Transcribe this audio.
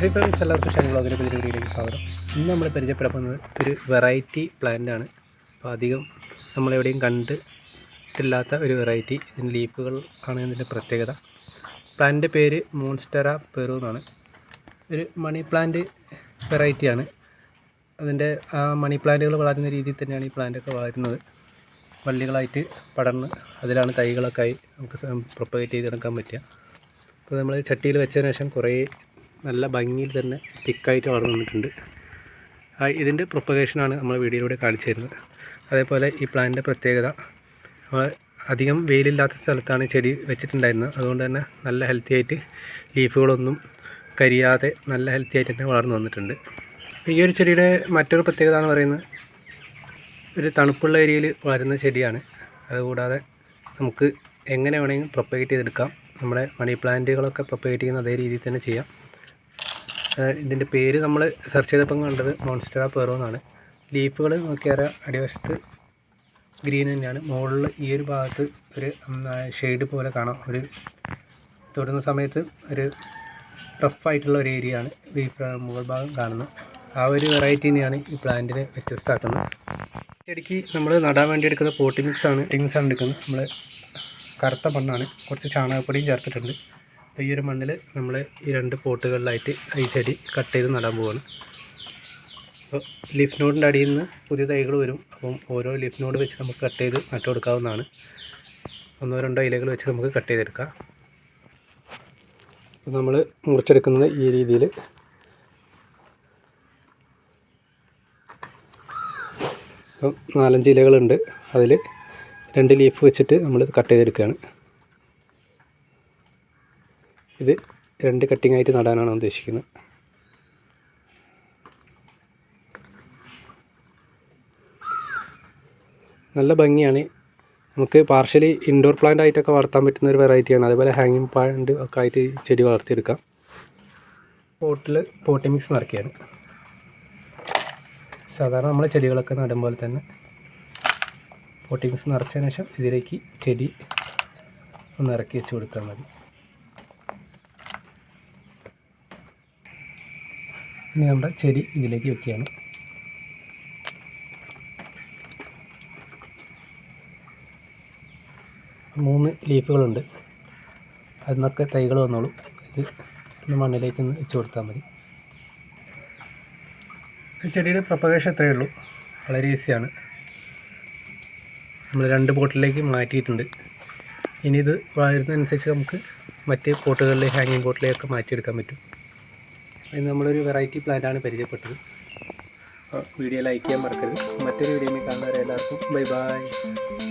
Hi friends എല്ലാവർക്കും ഷൈൻ ബ്ലോഗിന്റെ പുതിയ വീഡിയോയിലേക്ക് സ്വാഗതം. ഇന്ന് നമ്മൾ പരിചയപ്പെടുന്നത് ഒരു വെറൈറ്റി പ്ലാന്റ് ആണ്. അപ്പോൾ അധികം നമ്മളെവിടെയും കണ്ടിട്ടില്ലാത്ത ഒരു വെറൈറ്റി ഇതിന്റെ ലീഫുകൾ ആണ് ഇതിന്റെ പ്രത്യേകത. പ്ലാന്റിന്റെ പേര് മോൺസ്റ്ററ പെറു എന്നാണ്. ഒരു മണി പ്ലാന്റ് വെറൈറ്റിയാണ് അതിന്റെ ആ മണി പ്ലാന്റുകൾ വളരുന്ന രീതിയിൽ തന്നെയാണ് ഈ പ്ലാന്റൊക്കെ വളരുന്നത്. വള്ളികളായിട്ട് പടർന്ന് അതിലാണ് തൈകളൊക്കെ ആയി നമുക്ക് പ്രൊപ്പഗേറ്റ് ചെയ്തെടുക്കാൻ പറ്റുക. അപ്പോൾ നമ്മൾ ചട്ടിയിൽ വെച്ചതിന് ശേഷം കുറേ നല്ല ഭംഗിയിൽ തന്നെ തിക്കായിട്ട് വളർന്നു വന്നിട്ടുണ്ട്. ഇതിന്റെ പ്രൊപ്പഗേഷനാണ് നമ്മൾ വീഡിയോയിലൂടെ കാണിച്ചു തരുന്നത്. അതേപോലെ ഈ പ്ലാന്റിന്റെ പ്രത്യേകത അധികം വെയിലില്ലാത്ത സ്ഥലത്താണ് ചെടി വെച്ചിട്ടുണ്ടായിരുന്നത്. അതുകൊണ്ട് തന്നെ നല്ല ഹെൽത്തി ആയിട്ട് ലീഫുകളൊന്നും കരിയാതെ നല്ല ഹെൽത്തി ആയിട്ട് തന്നെ വളർന്നു വന്നിട്ടുണ്ട്. ഈ ഒരു ചെടിയുടെ മറ്റൊരു പ്രത്യേകത എന്ന് പറയുന്നത് ഒരു തണുപ്പുള്ള ഏരിയയിൽ വളരുന്ന ചെടിയാണ്. അതുകൂടാതെ നമുക്ക് എങ്ങനെ വേണമെങ്കിലും പ്രൊപ്പഗേറ്റ് ചെയ്തെടുക്കാം. നമ്മുടെ മണി പ്ലാന്റുകളൊക്കെ പ്രൊപ്പഗേറ്റ് ചെയ്യുന്ന അതേ രീതിയിൽ തന്നെ ചെയ്യാം. ഇതിന്റെ പേര് നമ്മൾ സെർച്ച് ചെയ്തപ്പം കണ്ടത് മോൺസ്റ്ററ പേറോ എന്നാണ്. ലീഫുകൾ നോക്കിയാൽ അടിവശത്ത് ഗ്രീൻ തന്നെയാണ്. മുകളിൽ ഈ ഒരു ഭാഗത്ത് ഒരു ഷെയ്ഡ് പോലെ കാണാം. ഒരു തൊടുന്ന സമയത്ത് ഒരു റഫായിട്ടുള്ള ഒരു ഏരിയ ആണ്. മുകൾ ഭാഗം കാണുന്നത്. ആ ഒരു വെറൈറ്റി തന്നെയാണ് ഈ പ്ലാന്റിനെ വ്യത്യസ്തമാക്കുന്നത്. ചെടിക്ക് നമ്മൾ നടാൻ വേണ്ടി എടുക്കുന്ന പോട്ടി മിക്സ് ആണ് മിക്സ് ആണ് എടുക്കുന്നത്. നമ്മൾ കറുത്ത മണ്ണാണ് കുറച്ച് ചാണകപ്പൊടിയും ചേർത്തിട്ടുണ്ട്. അപ്പോൾ ഈ ഒരു മണ്ണിൽ നമ്മൾ ഈ രണ്ട് പോട്ടുകളിലായിട്ട് ഈ ചെടി കട്ട് ചെയ്ത് നടാൻ പോവാണ്. അപ്പോൾ ലീഫ് നോഡിന്റെ അടിയിൽ നിന്ന് പുതിയ തൈകൾ വരും. അപ്പം ഓരോ ലീഫ് നോഡ് വെച്ച് നമുക്ക് കട്ട് ചെയ്ത് നട്ടു കൊടുക്കാവുന്നതാണ്. ഒന്നോ രണ്ടോ ഇലകൾ വെച്ച് നമുക്ക് കട്ട് ചെയ്തെടുക്കാം. നമ്മൾ മുറിച്ചെടുക്കുന്നത് ഈ രീതിയിൽ അപ്പം നാലഞ്ച് ഇലകളുണ്ട്. അതിൽ രണ്ട് ലീഫ് വെച്ചിട്ട് നമ്മൾ കട്ട് ചെയ്തെടുക്കുകയാണ്. ഇത് രണ്ട് കട്ടിംഗ് ആയിട്ട് നടാനാണ് ഉദ്ദേശിക്കുന്നത്. നല്ല ഭംഗിയാണ്. നമുക്ക് പാർഷ്യലി ഇൻഡോർ പ്ലാന്റ് ആയിട്ടൊക്കെ വളർത്താൻ പറ്റുന്ന ഒരു വെറൈറ്റിയാണ് അതുപോലെ ഹാങ്ങിങ് പ്ലാന്റ് ഒക്കെ ആയിട്ട് ചെടി വളർത്തിയെടുക്കാം. പോട്ടിൽ പോട്ടി മിക്സ് നിറയ്ക്കുകയാണ്. സാധാരണ നമ്മൾ ചെടികളൊക്കെ നടും പോലെ തന്നെ പോട്ടിങ്സ് നിറച്ചതിന് ശേഷം ഇതിലേക്ക് ചെടി ഒന്ന് ഇറക്കി വെച്ച് കൊടുത്താൽ മതി. ഇനി നമ്മുടെ ചെടി ഇതിലേക്ക് വെക്കുകയാണ്. മൂന്ന് ലീഫുകളുണ്ട് അതിൽ തൈകൾ വന്നോളൂ. ഇത് ഒന്ന് മണ്ണിലേക്ക് ഒന്ന് വെച്ച് കൊടുത്താൽ മതി. ഈ ചെടിയുടെ പ്രൊപ്പഗേഷൻ ഇത്രയേ ഉള്ളൂ. വളരെ ഈസിയാണ്. നമ്മൾ രണ്ട് പോട്ടിലേക്ക് മാറ്റിയിട്ടുണ്ട്. ഇനി ഇത് വളരുന്നതനുസരിച്ച് നമുക്ക് മറ്റ് പോട്ടുകളിലെ ഹാങ്ങിങ് പോട്ടിലേക്കൊക്കെ മാറ്റിയെടുക്കാൻ പറ്റും. ഇന്ന് നമ്മളൊരു വെറൈറ്റി പ്ലാന്റാണ് പരിചയപ്പെട്ടത്. വീഡിയോ ലൈക്ക് ചെയ്യാൻ മറക്കരുത്. മറ്റൊരു വീഡിയോയിൽ കാണുന്നവരെ എല്ലാവർക്കും ബൈ ബൈ